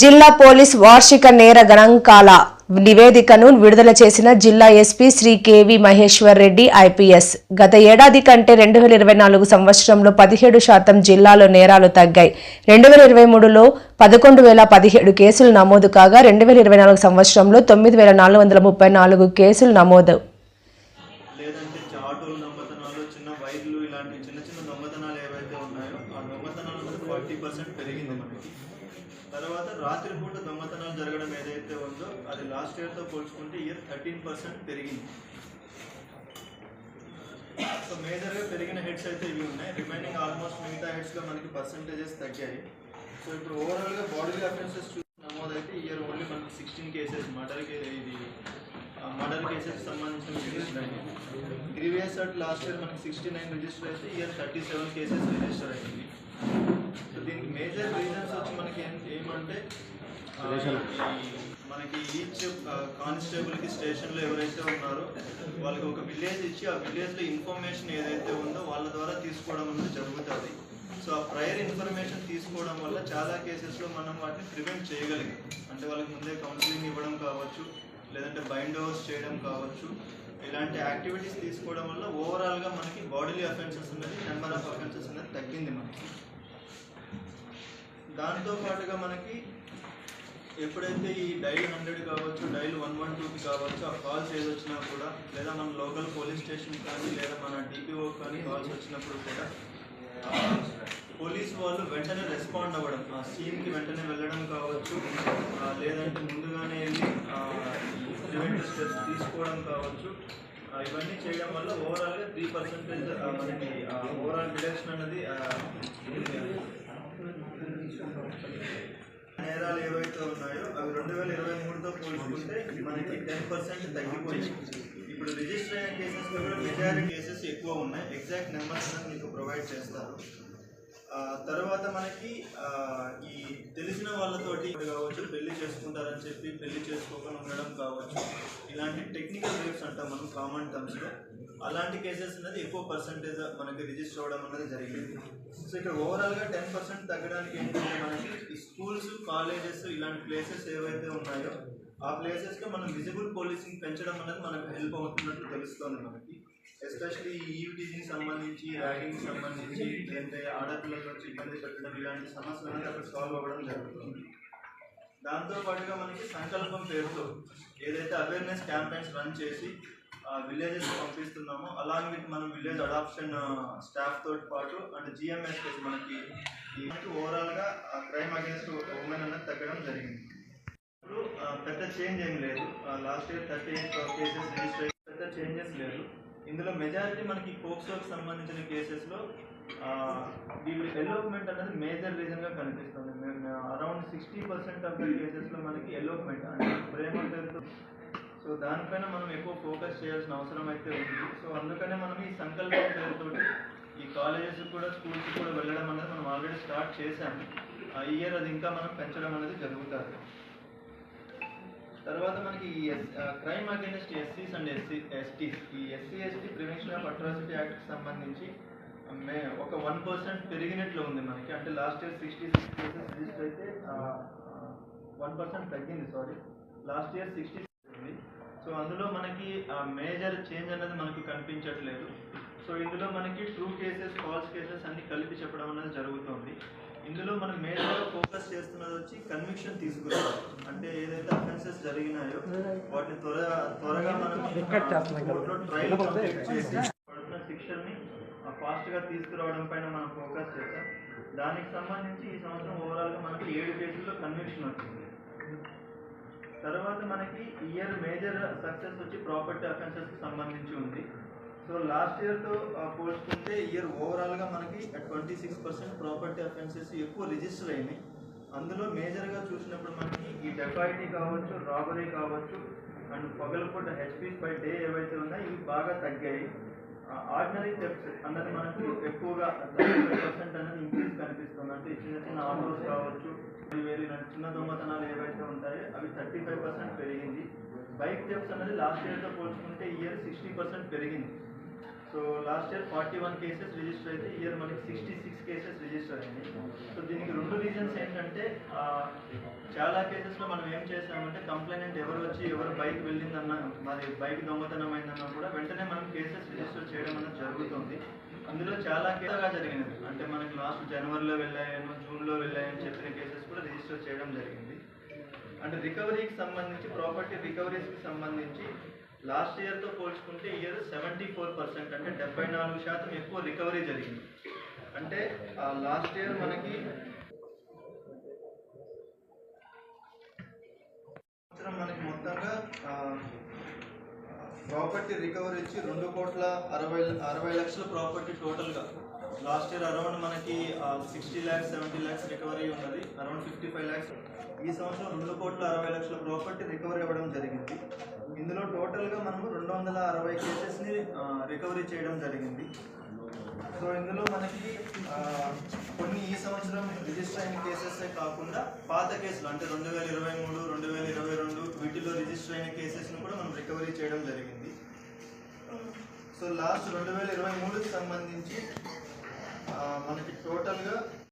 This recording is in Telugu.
జిల్లా పోలీస్ వార్షిక నేర గణాంకాల నివేదికను విడుదల చేసిన జిల్లా SP Shri K V Maheshwar Reddy IPS. గత ఏడాది కంటే రెండు వేల ఇరవై నాలుగు సంవత్సరంలో పదిహేడు శాతం జిల్లాలో నేరాలు తగ్గాయి. రెండు వేల ఇరవై మూడులో పదకొండు వేల పదిహేడు కేసులు నమోదు కాగా రెండు వేల ఇరవై నాలుగు సంవత్సరంలో తొమ్మిది వేల నాలుగు వందల ముప్పై నాలుగు కేసులు నమోదు. లేదంటే చాటులు దొంగతనాలు చిన్న వైర్లు ఇలాంటి చిన్న చిన్న దొంగతనాలు ఏవైతే ఉన్నాయో ఆ దొంగతనాలు అనేది ఫార్టీ పర్సెంట్ పెరిగింది మనకి. తర్వాత రాత్రిపూట దొంగతనాలు జరగడం ఏదైతే ఉందో అది లాస్ట్ ఇయర్తో పోల్చుకుంటే ఇయర్ థర్టీన్ పర్సెంట్ పెరిగింది. సో మేజర్గా పెరిగిన హెడ్స్ అయితే ఇవి ఉన్నాయి. రిమైనింగ్ ఆల్మోస్ట్ మిగతా హెడ్స్లో మనకి పర్సంటేజెస్ తగ్గాయి. సో ఇప్పుడు ఓవరాల్గా బాడీ అఫెన్సెస్ చూ నమోదైతే ఇయర్ ఓన్లీ మనకి సిక్స్టీన్ కేసెస్ మర్డర్కి ఇది మర్డర్ కేసెస్ సంబంధించిన రిజిస్టర్ అయింది ప్రీవియస్ అట్ లాస్ట్ ఇయర్ మనకి సిక్స్టీ నైన్ రిజిస్టర్ అయితే year thirty seven cases register అయింది. సో దీనికి మేజర్ రీజన్స్ వచ్చి మనకి ఏమంటే మనకి ఈచ్ కానిస్టేబుల్కి స్టేషన్లో ఎవరైతే ఉన్నారో వాళ్ళకి ఒక విలేజ్ ఇచ్చి ఆ విలేజ్లో ఇన్ఫర్మేషన్ ఏదైతే ఉందో వాళ్ళ ద్వారా తీసుకోవడం అనేది జరుగుతుంది. సో ఆ ప్రయర్ ఇన్ఫర్మేషన్ తీసుకోవడం వల్ల చాలా కేసెస్లో మనం వాటిని ప్రివెంట్ చేయగలిగాం. అంటే వాళ్ళకి ముందే కౌన్సిలింగ్ ఇవ్వడం కావచ్చు లేదంటే బైండ్ ఓవర్స్ చేయడం కావచ్చు. ఇలాంటి యాక్టివిటీస్ తీసుకోవడం వల్ల ఓవరాల్గా మనకి బాడీలీ అఫెన్సెస్ ఉన్నది నెంబర్ ఆఫ్ అఫెన్సెస్ అనేది తగ్గింది మనకి. దాంతో పాటుగా మనకి ఎప్పుడైతే ఈ డైల్ హండ్రెడ్ కావచ్చు డైల్ వన్ వన్ టూకి కావచ్చు ఆ కాల్స్ ఏది వచ్చినా కూడా లేదా మన లోకల్ పోలీస్ స్టేషన్ కానీ లేదా మన డిపిఓ కానీ కాల్స్ వచ్చినప్పుడు కూడా పోలీస్ వాళ్ళు వెంటనే రెస్పాండ్ అవ్వడం. ఆ సీన్కి వెంటనే వెళ్ళడం కావచ్చు లేదంటే ముందుగానే వెళ్ళి ప్రివెంటివ్ స్టెప్స్ తీసుకోవడం కావచ్చు. ఇవన్నీ చేయడం వల్ల ఓవరాల్గా త్రీ పర్సెంటేజ్ మనకి ఓవరాల్ డిడక్షన్ అనేది నేరాలు ఏవైతే ఉన్నాయో అవి రెండు వేల ఇరవై మూడుతో పోల్చుకుంటే మనకి టెన్ పర్సెంట్ తగ్గిపోయింది ఇప్పుడు రిజిస్టర్ అయిన కేసెస్ కూడా మెజారిటీ కేసెస్ ఎక్కువ ఉన్నాయి. ఎగ్జాక్ట్ నెంబర్స్ మీకు ప్రొవైడ్ చేస్తారు. తర్వాత మనకి ఈ తెలిసిన వాళ్ళతోటి కావచ్చు పెళ్ళి చేసుకుంటారని చెప్పి పెళ్ళి చేసుకోకుండా ఉండడం కావచ్చు ఇలాంటి టెక్నికల్ రేప్స్ అంటాం మనం కామన్ టర్మ్స్లో అలాంటి కేసెస్ అనేది ఎక్కువ పర్సంటేజ్ మనకి రిజిస్టర్ అవ్వడం అనేది జరిగింది. సో ఇక్కడ ఓవరాల్గా టెన్ పర్సెంట్ తగ్గడానికి ఏంటంటే మనకి ఈ స్కూల్స్ కాలేజెస్ ఇలాంటి ప్లేసెస్ ఏవైతే ఉన్నాయో ఆ ప్లేసెస్లో మనం విజిబుల్ పోలీసింగ్ పెంచడం అనేది మనకు హెల్ప్ అవుతున్నట్లు తెలుస్తుంది మనకి. ఎస్పెషల్లీ ఈవిటీకి సంబంధించి ర్యాగింగ్ సంబంధించి లేదంటే ఆడపిల్లల వచ్చి ఇబ్బంది పెట్టడం ఇలాంటి సమస్యలు అనేది అక్కడ సాల్వ్ అవ్వడం జరుగుతుంది. దాంతో పాటుగా మనకి సంకల్పం పేరుతో ఏదైతే అవేర్నెస్ క్యాంపెయిన్స్ రన్ చేసి విలేజెస్ పంపిస్తున్నామో అలాగే విత్ మనం విలేజ్ అడాప్షన్ స్టాఫ్ తోటి పాటు అండ్ జిఎంఎస్ మనకి మనకి ఓవరాల్గా క్రైమ్ అగేన్స్ట్ ఉమెన్ అనేది తగ్గడం జరిగింది. ఇప్పుడు పెద్ద చేంజ్ ఏం లేదు. Last year thirty eight cases register పెద్ద చేంజెస్ లేదు. ఇందులో మెజారిటీ మనకి పోక్సోకి సంబంధించిన కేసెస్లో వీళ్ళు ఎలోప్మెంట్ అనేది మేజర్ రీజన్గా కనిపిస్తుంది. Around sixty percent of the కేసెస్లో మనకి ఎలోప్మెంట్ అంటే ప్రేమ పేరుతో సో దానిపైన మనం ఎక్కువ ఫోకస్ చేయాల్సిన అవసరం అయితే ఉంది. సో అందుకనే మనం ఈ సంకల్పం పేరుతో ఈ కాలేజెస్ కూడా స్కూల్స్ కూడా వెళ్ళడం అనేది మనం ఆల్రెడీ స్టార్ట్ చేశాము. ఆ ఇయర్ అది ఇంకా మనం పెంచడం అనేది జరుగుతుంది. తర్వాత మనకి ఈ క్రైమ్ అగేనెస్ట్ ఎస్సీస్ అండ్ ఎస్సీ ఎస్టీస్ ఈ SC ST prevention of atrocity యాక్ట్కి సంబంధించి మే ఒక వన్ పర్సెంట్ పెరిగినట్లు ఉంది మనకి. అంటే last year sixty six cases register అయితే వన్ పర్సెంట్ తగ్గింది సారీ లాస్ట్ ఇయర్ సిక్స్టీ ఉంది. సో అందులో మనకి మేజర్ చేంజ్ అనేది మనకు కనిపించట్లేదు. సో ఇందులో మనకి ట్రూ కేసెస్ ఫాల్స్ కేసెస్ అన్ని కలిపి చెప్పడం అనేది జరుగుతుంది. ఇందులో మనం మేజర్గా ఫోకస్ చేస్తున్నది వచ్చి కన్విక్షన్ తీసుకురావాలి అంటే ఏదైతే అఫెన్సెస్ జరిగినాయో వాటిని త్వర త్వరగా మనం ట్రయల్ కంప్లీట్ చేసి పడుతున్న శిక్షల్ని ఫాస్ట్గా తీసుకురావడం పైన మనం ఫోకస్ చేస్తాం దానికి సంబంధించి ఈ సంవత్సరం ఓవరాల్గా మనకి ఏడు కేసుల్లో కన్విక్షన్ వచ్చింది. తర్వాత మనకి ఇయర్ మేజర్ సక్సెస్ వచ్చి ప్రాపర్టీ అఫెన్సెస్ సంబంధించి ఉంది. సో లాస్ట్ ఇయర్తో పోల్చుకుంటే ఇయర్ ఓవరాల్గా మనకి twenty six percent property offences ఎక్కువ రిజిస్టర్ అయినాయి. అందులో మేజర్గా చూసినప్పుడు మనకి ఈ డెకాయిటీ కావచ్చు రాబరీ కావచ్చు అండ్ పగలపూట హెచ్పీస్ బై డే ఏవైతే ఉన్నాయో ఇవి బాగా తగ్గాయి. ఆర్డినరీ థెఫ్ట్స్ అన్నది మనకు ఎక్కువగా పర్సెంట్ అనేది ఇంక్రీజ్ కనిపిస్తుంది. అంటే చిన్న చిన్న ఆటోస్ కావచ్చు ఈ చిన్న దొంగతనాలు ఏవైతే ఉంటాయో అవి థర్టీ ఫైవ్ పర్సెంట్ పెరిగింది. బైక్ థెఫ్ట్స్ అనేది లాస్ట్ ఇయర్తో పోల్చుకుంటే ఇయర్ సిక్స్టీ పర్సెంట్ పెరిగింది. So last year forty one cases register అయితే ఇయర్ మనకి సిక్స్టీ సిక్స్ కేసెస్ రిజిస్టర్ అయింది సో దీనికి రెండు రీజన్స్ ఏంటంటే చాలా కేసెస్లో మనం ఏం చేసామంటే కంప్లైంట్ ఎవరు వచ్చి ఎవరు బైక్ వెళ్ళిందన్న మరి బైక్ దొంగతనం అయిందన్నా కూడా వెంటనే మనం కేసెస్ రిజిస్టర్ చేయడం అనేది జరుగుతుంది. అందులో చాలా కేసుగా జరిగినవి. అంటే మనకి లాస్ట్ జనవరిలో వెళ్ళాయను జూన్లో వెళ్ళాయని చెప్పిన కేసెస్ కూడా రిజిస్టర్ చేయడం జరిగింది. అంటే రికవరీకి సంబంధించి ప్రాపర్టీ రికవరీస్కి సంబంధించి లాస్ట్ ఇయర్తో పోల్చుకుంటే ఇయర్ సెవెంటీ ఫోర్ పర్సెంట్ అంటే డెబ్బై నాలుగు శాతం ఎక్కువ రికవరీ జరిగింది. అంటే లాస్ట్ ఇయర్ మనకి సంవత్సరం మనకి మొత్తంగా ప్రాపర్టీ రికవరీ ఇచ్చి రెండు కోట్ల అరవై అరవై లక్షల ప్రాపర్టీ టోటల్గా లాస్ట్ ఇయర్ అరౌండ్ మనకి sixty lakhs seventy lakhs recovery ఉన్నది. అరౌండ్ ఫిఫ్టీ ఫైవ్ ల్యాక్స్ ఈ సంవత్సరం రెండు కోట్ల అరవై లక్షల ప్రాపర్టీ రికవరీ అవ్వడం జరిగింది. ఇందులో టోటల్గా మనము రెండు వందల అరవై కేసెస్ని రికవరీ చేయడం జరిగింది. సో ఇందులో మనకి కొన్ని ఈ సంవత్సరం రిజిస్టర్ అయిన కేసెస్ కాకుండా పాత కేసులు అంటే రెండు వేల ఇరవై మూడు రెండు వేల వీటిలో రిజిస్టర్ అయిన కేసెస్ను కూడా మనం రికవరీ చేయడం జరిగింది. సో లాస్ట్ రెండు వేల ఇరవై మూడుకి సంబంధించి మనకి టోటల్గా